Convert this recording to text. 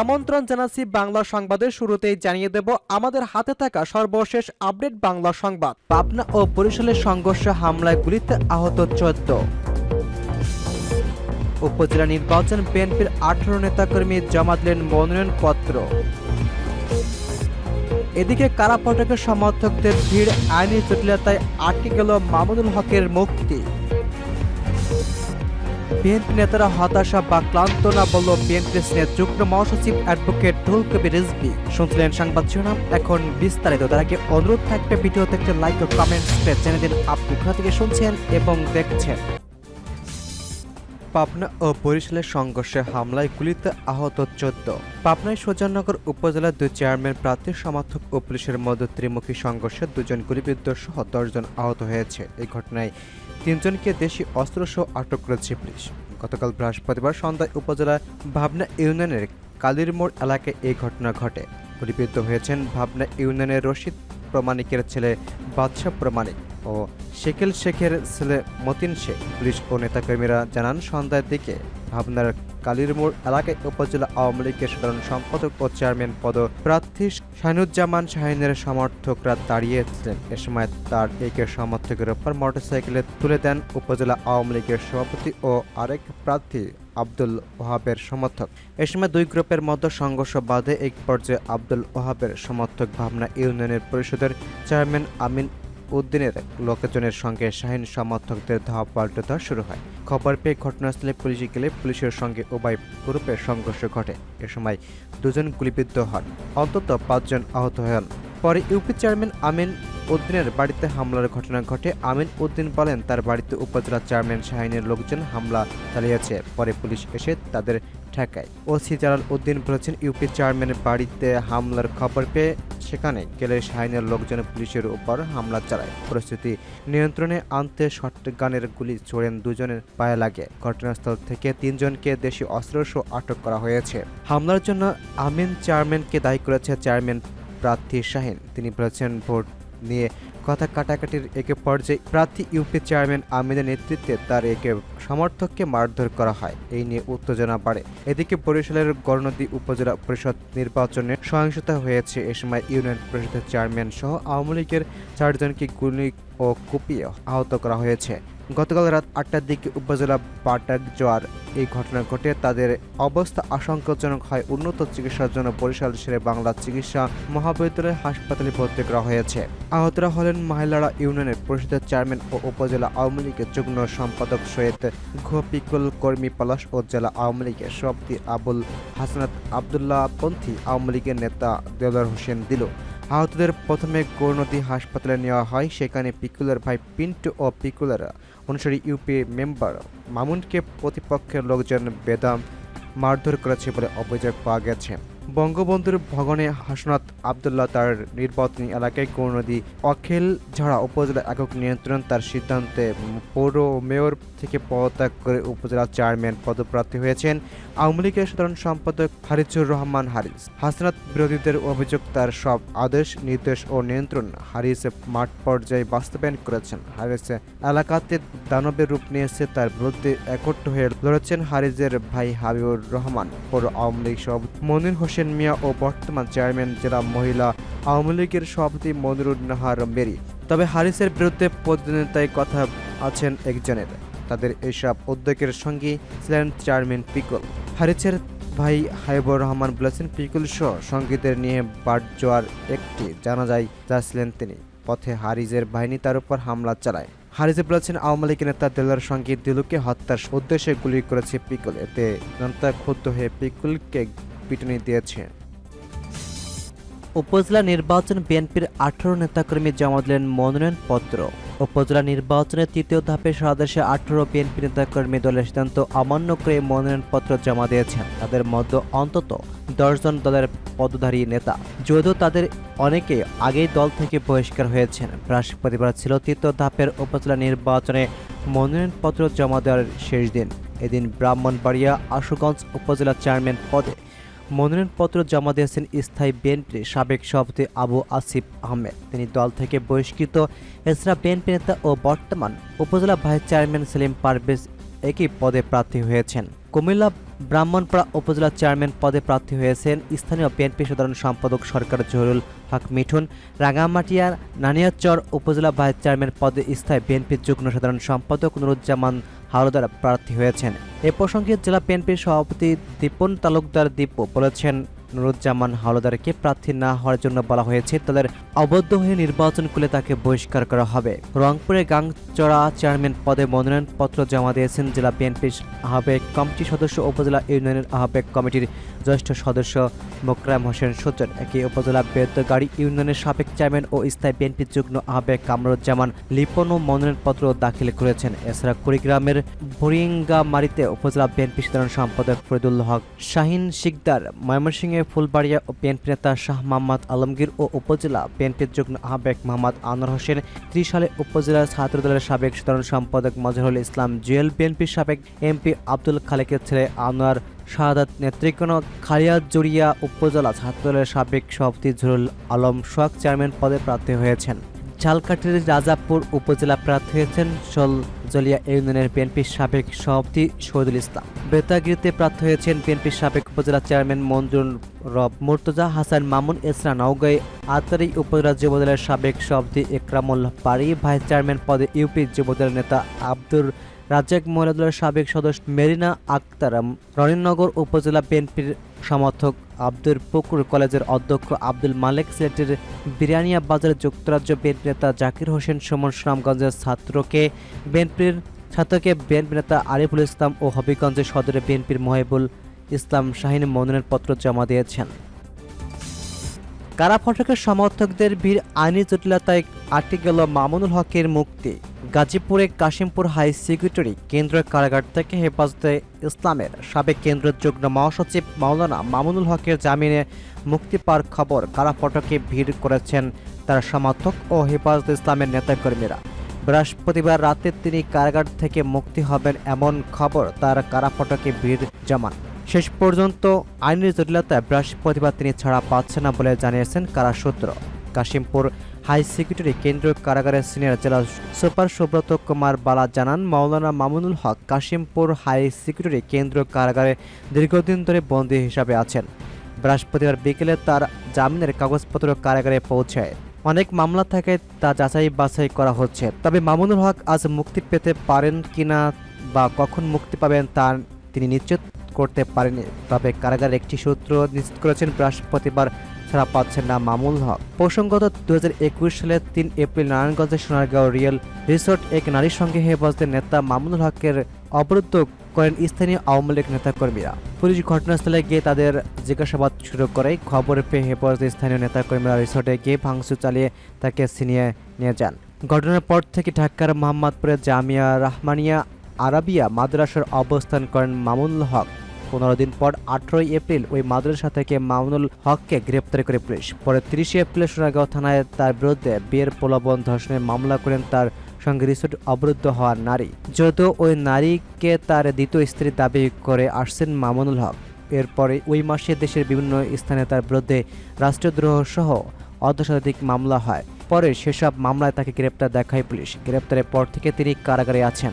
আমন্ত্রণ জানাচ্ছি বাংলা সংবাদের শুরুতেই জানিয়ে দেব আমাদের হাতে থাকা সর্বশেষ আপডেট বাংলা সংবাদ। পাবনা ও বরিশালের সংঘর্ষ হামলায় গুলিতে আহত চোদ্দ। উপজেলা নির্বাচন বিএনপির আঠারো নেতাকর্মী জমা দিলেন মনোনয়নপত্র। এদিকে কারাপটকের সমর্থকদের ভিড়, আইনি জটিলতায় আটকে গেল মামুনুল হকের মুক্তি। বিএনপি নেতারা হতাশা বা ক্লান্ত না বলল বিএনপি সিনের যুগ্ম মহাসচিব অ্যাডভোকেট রুহুল কবির রিজভি। শুনছিলেন সংবাদ শিরোনাম, এখন বিস্তারিত। তার আগে অনুরোধ থাকবে ভিডিওতে একটি লাইক ও কমেন্টস করে জেনে দিন আপনি কোথা থেকে শুনছেন এবং দেখছেন। পাবনা ও বরিশালের সংঘর্ষে হামলায় গুলিতে আহত চোদ্দ। পাবনায় সুজাননগর উপজেলার দুই চেয়ারম্যান, প্রার্থী, সমর্থক ও পুলিশের মধ্যে ত্রিমুখী সংঘর্ষে দুজন গুলিবিদ্ধ সহ দশজন আহত হয়েছে। এই ঘটনায় তিনজনকে দেশি অস্ত্রসহ আটক করেছে পুলিশ। গতকাল বৃহস্পতিবার সন্ধ্যায় উপজেলা ভাবনা ইউনিয়নের কালিরমোড় এলাকায় এই ঘটনা ঘটে। গুলিবিদ্ধ হয়েছেন ভাবনা ইউনিয়নের রশিদ প্রমাণিকের ছেলে বাদশাহ প্রমাণিক ও শেখেল শেখের ছেলে মতিন শেখ। পুলিশ ও নেতাকর্মীরা জানান, সন্ধ্যার দিকে ভাবনার কালিরমোড় এলাকায় উপজেলা আওয়ামী লীগের সাধারণ সম্পাদক ও চেয়ারম্যান পদ প্রার্থী শাহিনুজ্জামান শাহিনের সমর্থকরা দাঁড়িয়েছিলেন এ সময় তার একের সমর্থকের ওপর মোটরসাইকেলে তুলে দেন উপজেলা আওয়ামী লীগের সভাপতি ও আরেক প্রার্থী আব্দুল ওহাবের সমর্থক। এ সময় দুই গ্রুপের মধ্যে সংঘর্ষ বাধে। এক পর্যায়ে আব্দুল ওহাবের সমর্থক ভাবনা ইউনিয়নের পরিষদের চেয়ারম্যান আমিন উদ্দিনের লোকজনের সঙ্গে শাহিন সমর্থকদের ধাওয়া দেওয়া শুরু হয়। খবর পেয়ে ঘটনাস্থলে পুলিশে গেলে পুলিশের সঙ্গে উভয় গ্রুপের সংঘর্ষ ঘটে। এ সময় দুজন গুলিবিদ্ধ হন। অন্তত পাঁচজন আহত হন। পরে ইউপি চেয়ারম্যান আমিন উদ্দিনের বাড়িতে হামলার ঘটনা ঘটে। আমিন উদ্দিন বলেন, তার বাড়িতে উপজেলা চেয়ারম্যান শাহিনের লোকজন হামলা চালিয়েছে। পরে পুলিশ এসে তাদের ঠেকায়। ওসি জালাল উদ্দিন বলেছেন, ইউপি চেয়ারম্যানের বাড়িতে হামলার খবর পেয়ে সেখানে গেলে শাহিনের লোকজন পুলিশের উপর হামলা চালায়। পরিস্থিতি নিয়ন্ত্রণে আনতে শটগানের গুলি ছোড়েন দুজনের পায়ে লাগে। ঘটনাস্থল থেকে তিনজনকে দেশি অস্ত্রসহ আটক করা হয়েছে। হামলার জন্য আমিন চেয়ারম্যানকে দায়ী করেছে চেয়ারম্যান প্রার্থী শাহিন। তিনি বলেছেন, ভোট নিয়ে কথা কাটাকাটির একে পর্যায়ে প্রার্থী ইউপি চেয়ারম্যান আমিনের নেতৃত্বে তার একে সমর্থককে মারধর করা হয়। এই নিয়ে উত্তেজনা বাড়ে। এদিকে বরিশালের গণনদী উপজেলা পরিষদ নির্বাচনে সহিংসতা হয়েছে। এ সময় ইউনিয়ন পরিষদের চেয়ারম্যান সহ আওয়ামী লীগের চারজনকে গুলি ও কুপিয়ে আহত করা হয়েছে। গতকাল রাত আটটার দিকে উপজেলা পাটাক জোয়ার এই ঘটনা ঘটে। তাদের অবস্থা আশঙ্কাজনক হয়। উন্নত চিকিৎসার জন্য বরিশাল শেরে বাংলা চিকিৎসা মহাবিদ্যালয় হাসপাতালে ভর্তি করা হয়েছে। আহতরা হলেন মহিলারা ইউনিয়নের পরিষদের চেয়ারম্যান ও উপজেলা আওয়ামী লীগের যুগ্ম সম্পাদক সৈয়দ ঘপিকুল কর্মী পলাশ ও জেলা আওয়ামী লীগের সভাপতি আবুল হাসনাত আবদুল্লাহ পন্থী আওয়ামী লীগের নেতা দেলার হোসেন দিল। আহতদের প্রথমে গৌরনদী হাসপাতালে নেওয়া হয়। সেখানে পিকুলার ভাই পিন্টু ও পিকুলার অনুসারী ইউপি মেম্বার মামুনকে প্রতিপক্ষের লোকজন বেদাম মারধর করেছে বলে অভিযোগ পাওয়া গেছে। বঙ্গবন্ধুর ভবনে হাসনাত আবদুল্লাহ তার নির্বাচনী এলাকায় গৌরনদী অখিল ঝাড়া উপজেলা একক নিয়ন্ত্রণ তার সিদ্ধান্তে পৌর মেয়র থেকে পদত্যাগ করে উপজেলা চেয়ারম্যান পদপ্রার্থী হয়েছেন। আওয়ামী লীগের সাধারণ সম্পাদক হারিজুর রহমান হারিস। হাসনাত বিরোধীদের অভিযোগ, তার সব আদেশ, নির্দেশ ও নিয়ন্ত্রণ হারিস মাঠ পর্যায়ে বাস্তবায়ন করেছেন। হারিস এলাকাতে দানবের রূপ নিয়েছে, তার বিরুদ্ধে একত্র হয়ে লড়েছেন হারিজের ভাই হাবিবুর রহমান। পৌর আওয়ামী লীগ সভাপতি মনির হোসেন মিয়া ও বর্তমান চেয়ারম্যান জেলা মহিলা আওয়ামী লীগের সভাপতি মনিরুন নাহার মেরি। তবে হারিসের বিরুদ্ধে প্রতিদ্বন্দ্বিতায় কথা আছেন একজনের। তাদের এইসব উদ্যোগের সঙ্গে ছিলেন চেয়ারম্যান পিকল হারিসের ভাই হাইবুর রহমান বলেছেন পিকুল সহ সঙ্গীতের নিয়ে বাট জোয়ার একটি জানা যায় যাচ্ছিলেন তিনি। পথে হারিজের বাহিনী তার উপর হামলা চালায়। হারিজে বলেছেন, আওয়ামী লীগের নেতা দেলার সঙ্গে দিলুকে হত্যার উদ্দেশ্যে গুলি করেছে পিকুল এতে জনতা ক্ষুব্ধ হয়ে পিকুলকে পিটুনি দিয়েছে। উপজেলা নির্বাচন বিএনপির আঠারো নেতাকর্মী জমা দিলেন মনোনয়নপত্র। উপজেলা নির্বাচনের তৃতীয় ধাপে সারা দেশে আঠারো বিএনপি নেতাকর্মী দলের সিদ্ধান্ত অমান্য করে মনোনয়নপত্র জমা দিয়েছেন। তাদের মধ্যে অন্তত দশজন দলের পদধারী নেতা। যদিও তাদের অনেকে আগেই দল থেকে বহিষ্কার হয়েছেন। বৃহস্পতিবার ছিল তৃতীয় ধাপের উপজেলা নির্বাচনে মনোনয়নপত্র জমা দেওয়ার শেষ দিন। এদিন ব্রাহ্মণবাড়িয়া আশুগঞ্জ উপজেলা চেয়ারম্যান পদে মনোনয়নপত্র জমা দিয়েছেন স্থায়ী বিএনপির সাবেক সভাপতি আবু আসিফ আহমেদ। তিনি দল থেকে বহিষ্কৃত এছাড়া বিএনপি নেতা ও বর্তমান উপজেলা ভাইস চেয়ারম্যান সেলিম পারভেজ একই পদে প্রার্থী হয়েছেন। কুমিল্লা ব্রাহ্মণপাড়া উপজেলা চেয়ারম্যান পদে প্রার্থী হয়েছেন স্থানীয় বিএনপি সাধারণ সম্পাদক সরকার জহুরুল হক মিঠুন। রাঙামাটিয়ার নানিয়াচর উপজেলা ভাইস চেয়ারম্যান পদে স্থায়ী বিএনপির যুগ্ম সাধারণ সম্পাদক নুরুজ্জামান হাওলাদার প্রার্থী হয়েছেন। এ প্রসঙ্গে জেলা বিএনপির সভাপতি দীপন তালুকদার দীপ্য বলেছেন নুরুজ্জামান হাওলাদারকে প্রার্থী না হওয়ার জন্য বলা হয়েছে তাদের অবদ্ধ হয়ে নির্বাচন করলে তাকে বহিষ্কার করা হবে। রংপুরে গাংচড়া চেয়ারম্যান পদে মনোনয়নপত্র জমা দিয়েছেন জেলা বিএনপির আহ্বায়ক কমিটি সদস্য উপজেলা ইউনিয়নের আহ্বায়ক কমিটির জ্যেষ্ঠ সদস্য মোকরাম হোসেন সজ্জন একই উপজেলা বেদগাড়ি ইউনিয়নের সাবেক চেয়ারম্যান ও স্থায়ী বিএনপি যুগ্ম আহ্বায়ক কামরুজ্জামান লিপনও মনোনয়নপত্র দাখিল করেছেন। এছাড়া কুড়িগ্রামের ভরিঙ্গামারিতে উপজেলা বিএনপি সাধারণ সম্পাদক ফরিদুল হক, শাহিন শিকদার, ময়মনসিংহে ফুলবাড়িয়া ও বিএনপি নেতা শাহ মোহাম্মদ আলমগীর ও উপজেলা বিএনপির যুগ্ম আহ্বায়ক মোহাম্মদ আনোয়ার হোসেন ত্রিশ সালে উপজেলা ছাত্রদলের সাবেক সাধারণ সম্পাদক মজহুরুল ইসলাম জুয়েল বিএনপির সাবেক এমপি আব্দুল খালেকের ছেলে আনোয়ার শাহাদাত খালিয়া জড়িয়া উপজেলা ছাত্রদলের সাবেক সভাপতি জহুরুল আলম সোহাগ চেয়ারম্যান পদে প্রার্থী হয়েছেন। ঝালকাঠির রাজাপুর উপজেলা প্রার্থী হয়েছেন জলিয়া ইউনিয়নের বিএনপির সাবেক সভাপতি শহীদুল ইসলাম। বেতাগিরিতে প্রার্থী হয়েছেন বিএনপির সাবেক উপজেলা চেয়ারম্যান মঞ্জুর রব মুর্তজা, হাসান মামুন, এসরা নওগাঁয় আতারি উপজেলা যুবদলের সাবেক সভাপতি একরামুল পারি ভাইস চেয়ারম্যান পদে ইউপি যুবদলের নেতা আব্দুর রাজ্জাক মহিলা দলের সাবেক সদস্য মেরিনা আক্তারাম রণীনগর উপজেলা বিএনপির সমর্থক আব্দুর পুকুর কলেজের অধ্যক্ষ আব্দুল মালেক সিলেটের বিরিয়ানিয়া বাজারে যুক্তরাজ্য বিএনপি নেতা জাকির হোসেন সুমন সুনামগঞ্জের ছাত্রকে বিএনপির ছাত্রকে বিএনপি নেতা আরিফুল ইসলাম ও হবিগঞ্জের সদরে বিএনপির মহিবুল ইসলাম শাহিন মনোনয়নপত্র জমা দিয়েছেন। কারা ফটকের সমর্থকদের ভিড় আইনি জটিলতায় আটকে গেল মামুনুল হকের মুক্তি? গাজীপুরে কাশিমপুর হাই সিকিউরিটি কেন্দ্রীয় কারাগার থেকে হেফাজতে ইসলামের সাবেক কেন্দ্রের যুগ্ম মহাসচিব মাওলানা মামুনুল হকের জামিনে মুক্তি পাওয়ার খবর কারা ফটকে ভিড় করেছেন তার সমর্থক ও হেফাজতে ইসলামের নেতাকর্মীরা। বৃহস্পতিবার রাতে তিনি কারাগার থেকে মুক্তি হবেন এমন খবর তার কারা ফটকে ভিড় জমান শেষ পর্যন্ত আইনের জটিলতায় বৃহস্পতিবার তিনি ছাড়া পাচ্ছে না বলে জানিয়েছেন কারা সূত্র। কাশিমপুর হাই সিকিউরিটি কেন্দ্রীয় কারাগারের সিনিয়র জেলা সুপার সুব্রত কুমার বালা জানান, মাওলানা মামুনুল হক কাশিমপুর হাই সিকিউরিটি কেন্দ্রীয় কারাগারে দীর্ঘদিন ধরে বন্দী হিসাবে আছেন। বৃহস্পতিবার বিকেলে তার জামিনের কাগজপত্র কারাগারে পৌঁছায় অনেক মামলা থাকে তা যাচাই বাছাই করা হচ্ছে। তবে মামুনুল হক আজ মুক্তি পেতে পারেন কিনা বা কখন মুক্তি পাবেন তা তিনি নিশ্চিত করতে পারেনি তবে কারাগারের একটি সূত্র নিশ্চিত করেছেন, বৃহস্পতিবার ছাড়া পাচ্ছেন না মামুল হক। প্রসঙ্গত দু সালের তিন এপ্রিল নারায়ণগঞ্জের সোনারগাঁও রিয়েল রিসোর্ট এক নারীর সঙ্গে হেফাজতের নেতা মামুল হকের অবরুদ্ধ করেন স্থানীয় আওয়ামী লীগ নেতাকর্মীরা। পুলিশ ঘটনাস্থলে গিয়ে তাদের জিজ্ঞাসাবাদ শুরু করে, খবর পেয়ে হেফাজতের স্থানীয় নেতাকর্মীরা রিসোর্টে গিয়ে ভাঙচুর চালিয়ে তাকে ছিনিয়ে নিয়ে যান। ঘটনার পর থেকে ঢাকার মোহাম্মদপুরের জামিয়া রহমানিয়া আরাবিয়া মাদ্রাসার অবস্থান করেন মামুল হক। পনেরো দিন পর আঠারোই এপ্রিল ওই মাদ্রাসা থেকে মামুনুল হককে গ্রেপ্তার করে পুলিশ। পরে তিরিশে এপ্রিল সোনাগাঁও থানায় তার বিরুদ্ধে বিয়ের প্রলোভন ধর্ষণের মামলা করেন তার সঙ্গে রিসোর্ট অবরুদ্ধ হওয়া নারী। যদিও ওই নারীকে তার দ্বিতীয় স্ত্রী দাবি করে আসছেন মামুনুল হক। এরপরে ওই মাসে দেশের বিভিন্ন স্থানে তার বিরুদ্ধে রাষ্ট্রদ্রোহ সহ অর্ধশতাধিক মামলা হয়। পরে সেসব মামলায় তাকে গ্রেপ্তার দেখায় পুলিশ। গ্রেপ্তারের পর থেকে তিনি কারাগারে আছেন।